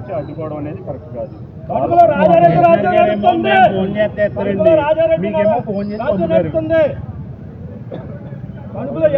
వచ్చి అడ్డుకోవడం అనేది కరెక్ట్ కాదు. ఫోన్ చేస్తే మీకేమో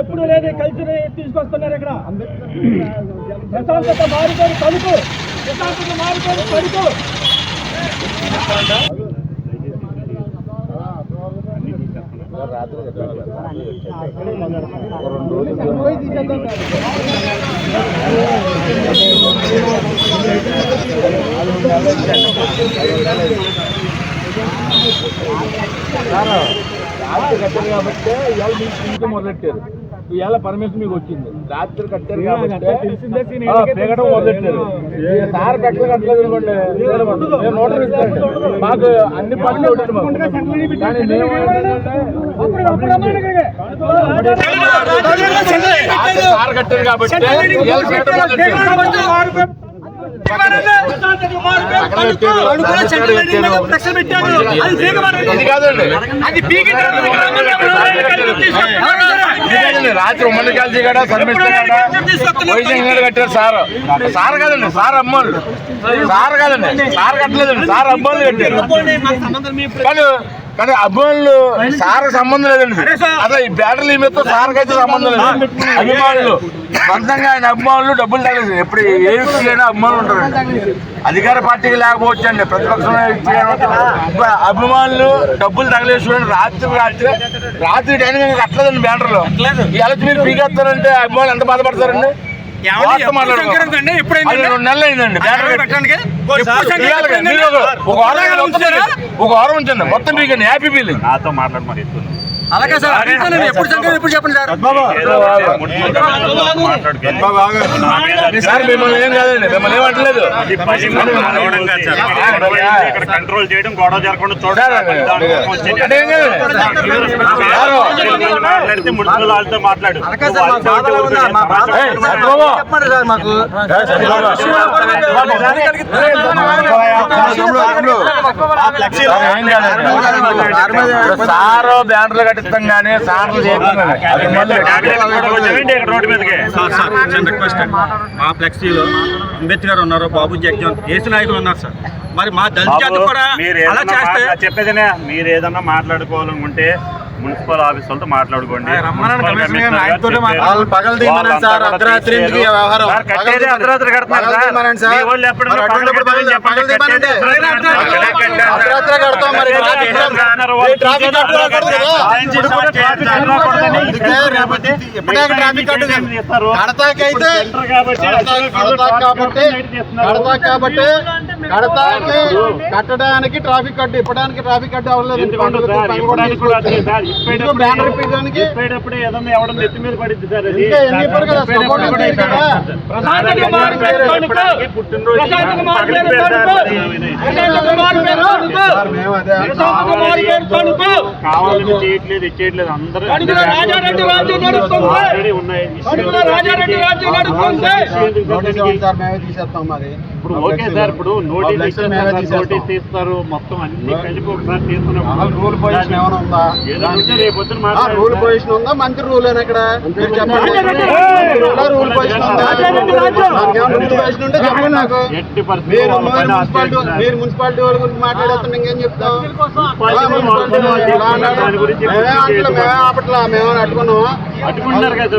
ఎప్పుడు లేని కల్చర్ తీసుకొస్తున్నారు ఇక్కడ. ప్రశాంతత మారుకొని కడుపు ప్రశాంతత మారుకొని కడుపు రాత్రి కట్టారు కాబట్టి ఇవాళ మీకు ఇంకా మొదలెట్టారు ఇవాళ పర్మిషన్ మీకు వచ్చింది రాత్రి కట్టారు కాబట్టి ఆ, పీకడం మొదలెట్టారు ఇక సార్ కట్టలు కట్టలేదు అనుకోండి మేము నోటర్ ఇస్తాను మాకు అన్ని పనులు ఒకటి మాకు. కానీ మేము ఏంటంటే, రాత్రి సార్ కట్టారు కాబట్టి రాత్రి ఉమ్మడి కాల్చి కూడా వైజాగ్ కట్టారు సార్ సార్ కాదండి సార్ అమ్మోళ్ళు సార్ కాదండి సార్ కట్టలేదండి సార్ అమ్మోళ్ళు కట్టారు కానీ కానీ అభిమానులు సార్ సంబంధం లేదండి. అదే ఈ బ్యాటరీ మీద సార్కి అయితే సంబంధం లేదు. అభిమానులు సొంతంగా ఆయన అభిమానులు డబ్బులు తగ్గలేదు ఎప్పుడు ఏ వ్యక్తికైనా అభిమానులు ఉంటారండి. అధికార పార్టీకి లేకపోవచ్చు అండి. ప్రతిపక్షం అభిమానులు డబ్బులు తగలేసుకోండి. రాత్రి రాత్రి రాత్రి టైం కట్టలేదండి బ్యానర్లు ఇలా మీరు పీకేస్తారంటే అభిమానులు ఎంత బాధపడతారండి? రెండు నెలలు అయిందండి. బ్యానర్ కట్టి. ఒక- వారం ఉంచండి. ఒక వారం ఉంచండి. మొత్తం మీకు హ్యాపీ ఫీలింగ్. నాతో మాట్లాడి మరి ఎత్తున్నా అలాగే సార్ అడుగుతానండి ఎప్పుడు సంగతి ఎప్పుడు చెప్పండి సార్ సార్ మిమ్మల్ని ఏం కాదండి మిమ్మల్ని ఏమంటలేదు ఇక్కడ కంట్రోల్ చేయడం గొడవ జరగకుండా ఏం కాదండి సారు, వాళ్ళతో మాట్లాడు. చెప్పండి మాకు ఏ, ఏం బ్యానర్లు కట్టిస్తాం కానీ సార్లు చేస్తాం అది మళ్ళీ రోడ్డు మీదకి. సార్ సార్ చిన్న రిక్వెస్ట్ అండి మా ఫ్లెక్సీలో అంబేద్కర్ ఉన్నారు బాబు జగ్జన్ దేశ నాయకులు ఉన్నారు సార్. మరి మా దళిత కూడా మీరు అలా చేస్తే చెప్పేదినే మీరు ఏదన్నా మాట్లాడుకోవాలనుకుంటే మున్సిపల్ ఆఫీస్ వాళ్ళతో మాట్లాడుకోండి. కడతాకైతే సెంటర్ కాబట్టి కడతా- కడతా కాబట్టి కడతా కాబట్టి కడతాకి కట్టడానికి ట్రాఫిక్ కట్టు ఇప్పడానికి ట్రాఫిక్ కట్టు అవ్వలేదు బ్యానర్ ఇప్పడానికి కావాలని చేయట్లేదు ఇచ్చేయట్లేదు. అందరూ రాజారెడ్డి రాజ్యం నడుస్తుంది. ఆల్రెడీ ఉన్నాయి. కడుపులో రాజారెడ్డి రాజ్యం నడుస్తుంది. నోటీస్ ఇవ్వండి. సార్ మేమే తీసేస్తాం మరి. ఇప్పుడు ఓకే సార్ ఇప్పుడు నోటీస్ తీస్తారు మొత్తం అన్ని కలిపి ఒకసారి అసలు తీస్తున్నప్పుడు రూల్ పొజిషన్ ఏమైనా ఉందా రూల్. పొజిషన్ ఉందా? మంత్రి రూల్ అని ఇక్కడ? మీరు చెప్పండి. రూలా, పొజిషన్ ఉందా? రూల్ పొజిషన్ ఉంటే చెప్పండి నాకు. మీరు మీరు మున్సిపాలిటీ వాళ్ళ గురించి మాట్లాడేస్తాను ఇంకేం చెప్తాం మేమే ఆపట్లా మేమే అట్టుకున్నామా అడ్డుకుంటున్నారు కదా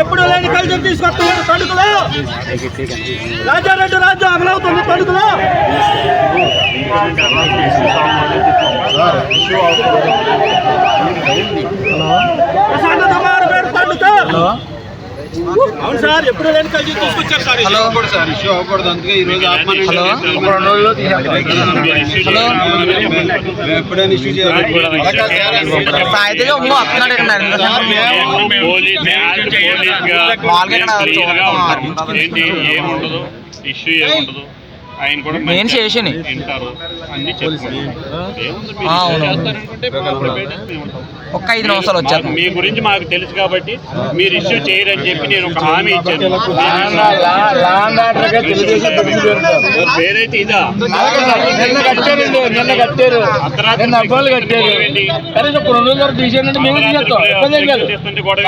ఎప్పుడు లేని కల్చర్ తీసుకొస్తున్నాడు తీసుకొస్తున్నారు తణుకులో. రాజారెడ్డి రాజ్యం అమలవుతుంది తణుకులో. ప్రశాంతత అవును సార్ ఎప్పుడు లేని కల్చర్ తీసుకొచ్చారు సార్ హలో. కూడా సార్ ఇష్యూ అవ్వకూడదు. అందుకే ఈ రోజు ఆత్మహత్య ఒక రెండు రోజుల్లో తీసేస్తాం. మేము ఎప్పుడైనా ఇష్యూ చేయాలి. సాయితీగా ఉమ్మ వస్తున్నాడు ఇక్కడ. మామూలుగా ఇక్కడ ఏంటి ఏముండదు. ఇష్యూ ఏముండదు ఆయన కూడా నేను మేము మేము ఉంటాం. ఒక్క ఐదు నిమిషాలు వచ్చేస్తాను మీ గురించి మాకు తెలుసు కాబట్టి మీరు ఇష్యూ చేయరని చెప్పి నేను ఒక హామీ ఇచ్చాను. పేరైతే. ఇదా? నిన్న కట్టారు నిన్న అబ్బాయిలు కట్టారు. ఒక రెండు వందలు తీసేయండి మేము ఇబ్బంది కాదు ఇప్పుడు.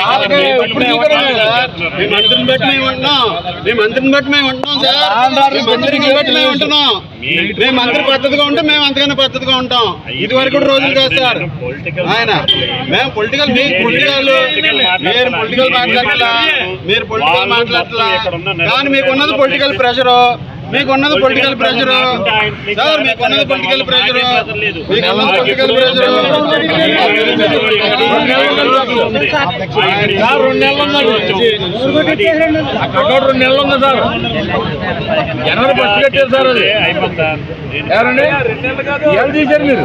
మీ మంత్రిని బట్టి మేము ఉంటున్నాం మీ మంత్రిని బట్టి మేము ఉంటున్నాం సార్. మీ మంత్రిని బట్టి మేము ఉంటున్నాం మేము మంత్రి పద్ధతిగా ఉంటే మేము అంతకన్నా పద్ధతిగా ఉంటాం. ఇది వరకు రోజులు సార్. ఆయన మేము పొలిటికల్ మీకు పొలిటికల్ మీరు పొలిటికల్ మాట్లాడట్లా మీరు పొలిటికల్ మాట్లాడట్లా కానీ మీకు ఉన్నది పొలిటికల్ ప్రెషర్ మీకు ఉన్నది పొలిటికల్ ప్రెషర్ సార్ మీకు ఉన్నది పొలిటికల్ ప్రెషర్ మీకు ఉన్నది పొలిటికల్ ప్రెషర్ సార్ రెండు నెలలు ఉందండి అక్కడ కూడా రెండు నెలలు ఉంది సార్ జనవరి ఫస్ట్ కట్టారు సార్ అది ఎవరండి ఎవరు తీశారు మీరు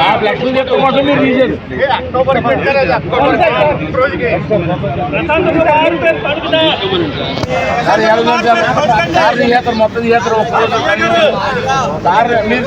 ఆ ఫ్లెక్స్ చెట్ల కోసం మీరు తీశారు సార్ మొత్తం సార్ మీరు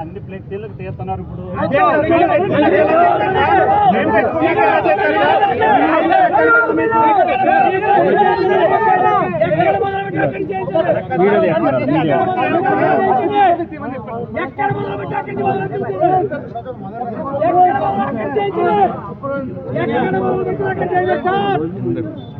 అన్ని ఫ్లెక్సీలకు తీస్తున్నారు ఇప్పుడు ఎక్కడ ఎక్కడ